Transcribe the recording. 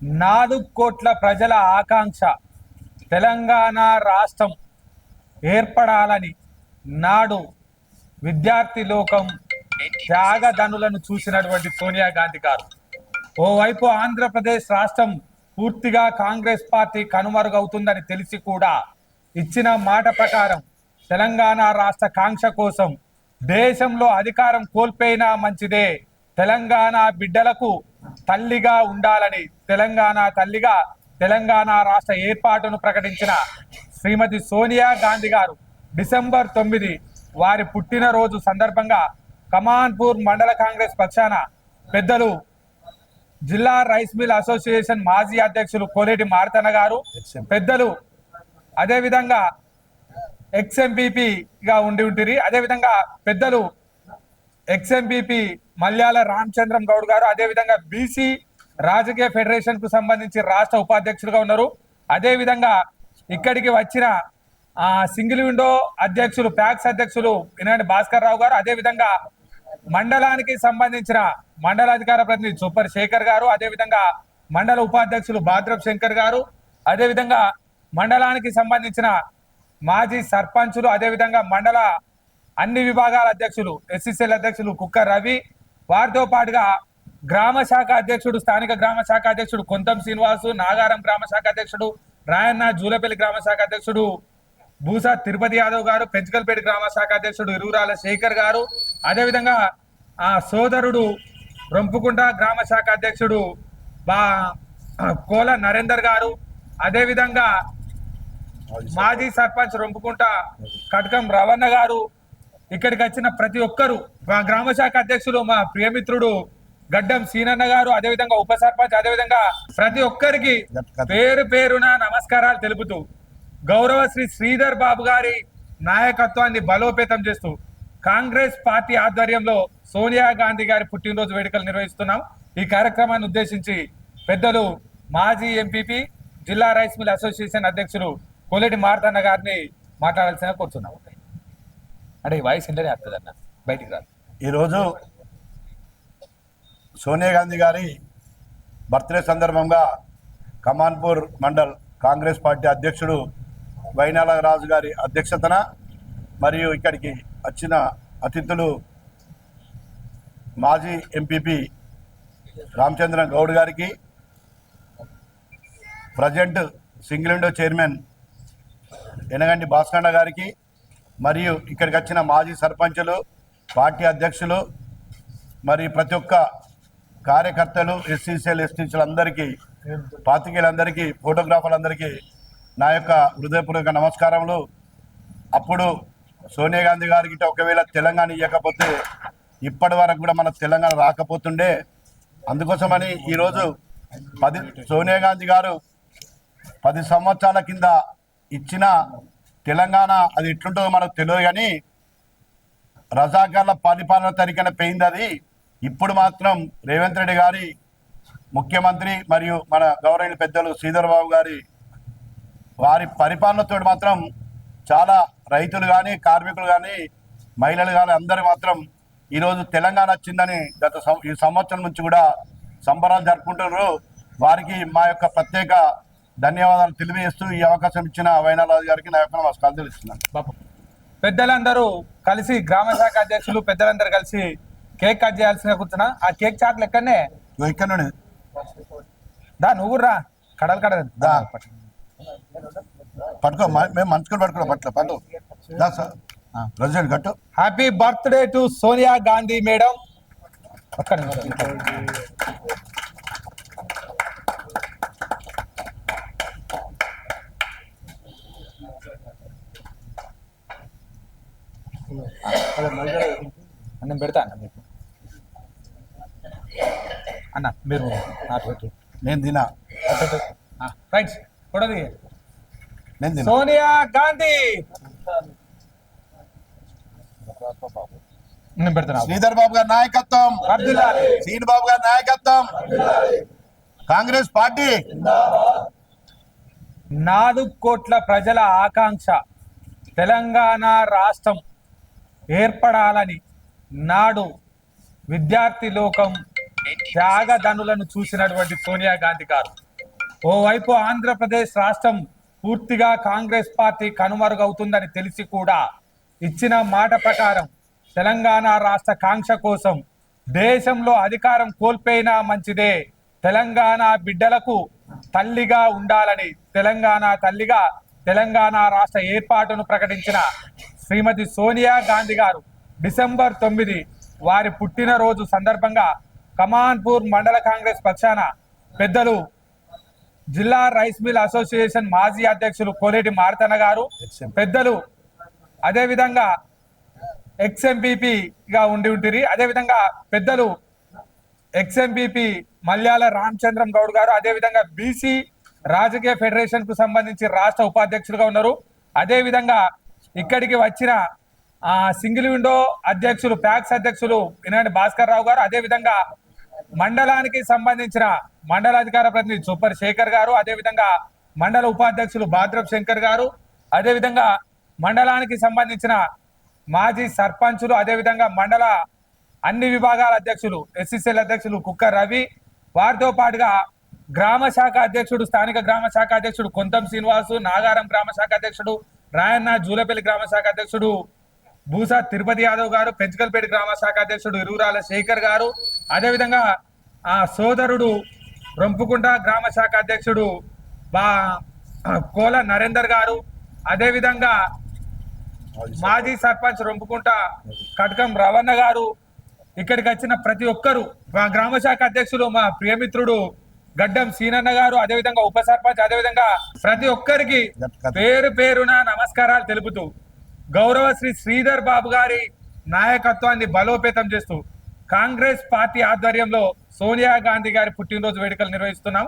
నాలుగు కోట్ల ప్రజల ఆకాంక్ష తెలంగాణ రాష్ట్రం ఏర్పడాలని నాడు విద్యార్థి లోకం త్యాగధనులను చూసినటువంటి సోనియా గాంధీ గారు. ఓవైపు ఆంధ్రప్రదేశ్ రాష్ట్రం పూర్తిగా కాంగ్రెస్ పార్టీ కనుమరుగవుతుందని తెలిసి కూడా ఇచ్చిన మాట ప్రకారం తెలంగాణ రాష్ట్ర కాంక్ష కోసం దేశంలో అధికారం కోల్పోయినా మంచిదే తెలంగాణ బిడ్డలకు తల్లిగా ఉండాలని తెలంగాణ తల్లిగా తెలంగాణ రాష్ట్ర ఏర్పాటును ప్రకటించిన శ్రీమతి సోనియా గాంధీ గారు డిసెంబర్ తొమ్మిది వారి పుట్టినరోజు సందర్భంగా కమాన్పూర్ మండల కాంగ్రెస్ పక్షాన పెద్దలు జిల్లా రైస్ మిల్ అసోసియేషన్ మాజీ అధ్యక్షులు కోలేటి మారతన్న గారు పెద్దలు అదేవిధంగా ఎక్స్ఎంపీపీగా ఉండి ఉంటుంది అదే విధంగా పెద్దలు ఎక్స్ఎంపీపీ మల్యాల రామచంద్రం గౌడ్ గారు అదేవిధంగా బీసీ రాజకీయ ఫెడరేషన్కు సంబంధించి రాష్ట్ర ఉపాధ్యక్షులుగా ఉన్నారు. అదే విధంగా ఇక్కడికి వచ్చిన సింగిల్ విండో అధ్యక్షులు ప్యాక్స్ అధ్యక్షులు వినాయని భాస్కర్ రావు గారు అదే విధంగా మండలానికి సంబంధించిన మండలాధికార ప్రతినిధి సూపర్ శేఖర్ గారు అదే విధంగా మండల ఉపాధ్యక్షులు భాద్రప్ శంకర్ గారు అదే విధంగా మండలానికి సంబంధించిన మాజీ సర్పంచులు అదే విధంగా మండల అన్ని విభాగాల అధ్యక్షులు ఎస్సీసీఎల్ అధ్యక్షులు కుక్క రవి వారితో పాటుగా గ్రామ శాఖ అధ్యక్షుడు స్థానిక గ్రామ శాఖ అధ్యక్షుడు కొంతం శ్రీనివాసు నాగారం గ్రామ శాఖ అధ్యక్షుడు రాయన్న జూలపల్లి గ్రామ శాఖ అధ్యక్షుడు భూసా తిరుపతి యాదవ్ గారు పెంచకల్పేట గ్రామ శాఖ అధ్యక్షుడు ఇరువురాల శేఖర్ గారు. అదేవిధంగా ఆ సోదరుడు రొంపుకుంట గ్రామ శాఖ అధ్యక్షుడు బా కోల నరేందర్ గారు. అదేవిధంగా మాజీ సర్పంచ్ రొంపుకుంట కటకం రవణ గారు. ఇక్కడికి వచ్చిన ప్రతి ఒక్కరు మా గ్రామ శాఖ అధ్యక్షుడు మా ప్రియమిత్రుడు గడ్డం సీనన్న గారు అదేవిధంగా ఉప సర్పంచ్ అదేవిధంగా ప్రతి ఒక్కరికి పేరు పేరున నమస్కారాలు తెలుపుతూ గౌరవ శ్రీ శ్రీధర్ బాబు గారి నాయకత్వాన్ని బలోపేతం చేస్తూ కాంగ్రెస్ పార్టీ ఆధ్వర్యంలో సోనియా గాంధీ గారి పుట్టినరోజు వేడుకలు నిర్వహిస్తున్నాం. ఈ కార్యక్రమాన్ని ఉద్దేశించి పెద్దలు మాజీ ఎంపీపీ జిల్లా రైస్ మిల్ అసోసియేషన్ అధ్యక్షులు కోలేటి మారతన్న గారిని మాట్లాడాల్సిన కోరుతున్నాం. అంటే ఈ వాయిస్ ఇంటనే వస్తుంది అన్న బయటికి రాదు. ఈరోజు సోనియా గాంధీ గారి బర్త్డే సందర్భంగా కమాన్పూర్ మండల్ కాంగ్రెస్ పార్టీ అధ్యక్షుడు వైనాల రాజు గారి అధ్యక్షతన మరియు ఇక్కడికి వచ్చిన అతిథులు మాజీ ఎంపీపీ రామచంద్ర గౌడ్ గారికి ప్రజెంట్ సింగిల్ విండో చైర్మన్ ఎనగండి భాస్కండ గారికి మరియు ఇక్కడికి వచ్చిన మాజీ సర్పంచులు పార్టీ అధ్యక్షులు మరి ప్రతి ఒక్క కార్యకర్తలు ఎస్సీసీఎల్ ఎస్టీసీలు అందరికీ పాతికేయులందరికీ ఫోటోగ్రాఫర్లందరికీ నా యొక్క హృదయపూర్వక నమస్కారములు. అప్పుడు సోనియా గాంధీ గారికి ఒకవేళ తెలంగాణ ఇవ్వకపోతే ఇప్పటి వరకు కూడా మన తెలంగాణ రాకపోతుండే. అందుకోసమని ఈరోజు పది సోనియా గాంధీ గారు పది సంవత్సరాల కింద ఇచ్చిన తెలంగాణ అది ఎట్లుంటుందో మనకు తెలియదు కానీ రజాకార్ల పరిపాలన తరికన పోయింది అది ఇప్పుడు మాత్రం రేవంత్ రెడ్డి గారి ముఖ్యమంత్రి మరియు మన గౌరవ పెద్దలు శ్రీధర్ బాబు గారి వారి పరిపాలనతో మాత్రం చాలా రైతులు కానీ కార్మికులు కానీ మహిళలు కానీ అందరూ మాత్రం ఈరోజు తెలంగాణ వచ్చిందని గత సం- ఈ సంవత్సరం నుంచి కూడా సంబరాలు జరుపుకుంటున్నారు. వారికి మా యొక్క ప్రత్యేక ధన్యవాదాలు తెలియజేస్తూ ఈ అవకాశం ఇచ్చిన వైనారాజు గారికి నా యొక్క నమస్కారం తెలుస్తున్నాను. పెద్దలందరూ కలిసి గ్రామ శాఖ అధ్యక్షులు పెద్దలందరూ కలిసి కేక్ కట్ చేయాల్సిన కూర్చున్నా. ఆ కేక్ చాట్ లెక్కనే ఇగో ఇక్కడ నుండి దా నువ్వు రా. కడలు కడ దా. పట్టుకో మేము మంచుకొని పట్టుకో పట్ల పట్టు దా సార్ ప్రెసిడెంట్ కట్టు. Happy birthday to Sonia Gandhi madam ఒక్క నిమిషం. అన్నం పెడతా అన్న మీరు పెట్టు. నేను తినా. రైట్ కొడది నేను సోనియా గాంధీ! నేను పెడతాను శ్రీధర్ బాబు గారి నాయకత్వం. శ్రీని బాబు గారి నాయకత్వం. కాంగ్రెస్ పార్టీ. నాలుగు కోట్ల ప్రజల ఆకాంక్ష తెలంగాణ రాష్ట్రం ఏర్పడాలని నాడు విద్యార్థి లోకం త్యాగధనులను చూసినటువంటి సోనియా గాంధీ గారు. ఓవైపు ఆంధ్రప్రదేశ్ రాష్ట్రం పూర్తిగా కాంగ్రెస్ పార్టీ కనుమరుగవుతుందని తెలిసి కూడా ఇచ్చిన మాట ప్రకారం తెలంగాణ రాష్ట్ర కాంక్ష కోసం దేశంలో అధికారం కోల్పోయినా మంచిదే. తెలంగాణ బిడ్డలకు తల్లిగా ఉండాలని తెలంగాణ తల్లిగా తెలంగాణ రాష్ట్ర ఏర్పాటును ప్రకటించిన శ్రీమతి సోనియా గాంధీ గారు డిసెంబర్ తొమ్మిది వారి పుట్టినరోజు సందర్భంగా కమాన్పూర్ మండల కాంగ్రెస్ పక్షాన పెద్దలు జిల్లా రైస్ మిల్ అసోసియేషన్ మాజీ అధ్యక్షులు కోలేటి మారతన్న గారు పెద్దలు అదేవిధంగా ఎక్స్ఎంపీపీగా ఉండి ఉంటుంది అదేవిధంగా పెద్దలు ఎక్స్ఎంపీపీ మల్యాల రామచంద్రం గౌడ్ గారు అదేవిధంగా బీసీ రాజకీయ ఫెడరేషన్కు సంబంధించి రాష్ట్ర ఉపాధ్యక్షులుగా ఉన్నారు. అదేవిధంగా ఇక్కడికి వచ్చిన ఆ సింగిల్ విండో అధ్యక్షులు ప్యాక్స్ అధ్యక్షులు ఇనాటి భాస్కర్ రావు గారు అదేవిధంగా మండలానికి సంబంధించిన మండలాధికార ప్రతినిధి సూపర్ శేఖర్ గారు అదేవిధంగా మండల ఉపాధ్యక్షులు భాద్రప్ శంకర్ గారు అదేవిధంగా మండలానికి సంబంధించిన మాజీ సర్పంచులు అదేవిధంగా మండల అన్ని విభాగాల అధ్యక్షులు ఎస్సీసీఎల్ అధ్యక్షులు కుక్క రవి వారితో పాటుగా గ్రామ శాఖ అధ్యక్షుడు స్థానిక గ్రామ శాఖ అధ్యక్షుడు కొంతం శ్రీనివాసు నాగారం గ్రామ శాఖ అధ్యక్షుడు రాయన్న జూలపల్లి గ్రామ శాఖ అధ్యక్షుడు భూసా తిరుపతి యాదవ్ గారు పెంచకల్పేట గ్రామ శాఖ అధ్యక్షుడు ఇరువురాల శేఖర్ గారు. అదేవిధంగా ఆ సోదరుడు రొంపుకుంట గ్రామ శాఖ అధ్యక్షుడు బా కోల నరేందర్ గారు. అదేవిధంగా మాజీ సర్పంచ్ రొంపుకుంట కటకం రవణ గారు. ఇక్కడికి వచ్చిన ప్రతి ఒక్కరు మా గ్రామ శాఖ అధ్యక్షులు మా ప్రియమిత్రుడు గడ్డం సీనన్న గారు అదేవిధంగా ఉప సర్పంచ్ అదేవిధంగా ప్రతి ఒక్కరికి పేరు పేరున నమస్కారాలు తెలుపుతూ గౌరవ శ్రీ శ్రీధర్ బాబు గారి నాయకత్వాన్ని బలోపేతం చేస్తూ కాంగ్రెస్ పార్టీ ఆధ్వర్యంలో సోనియా గాంధీ గారి పుట్టినరోజు వేడుకలు నిర్వహిస్తున్నాం.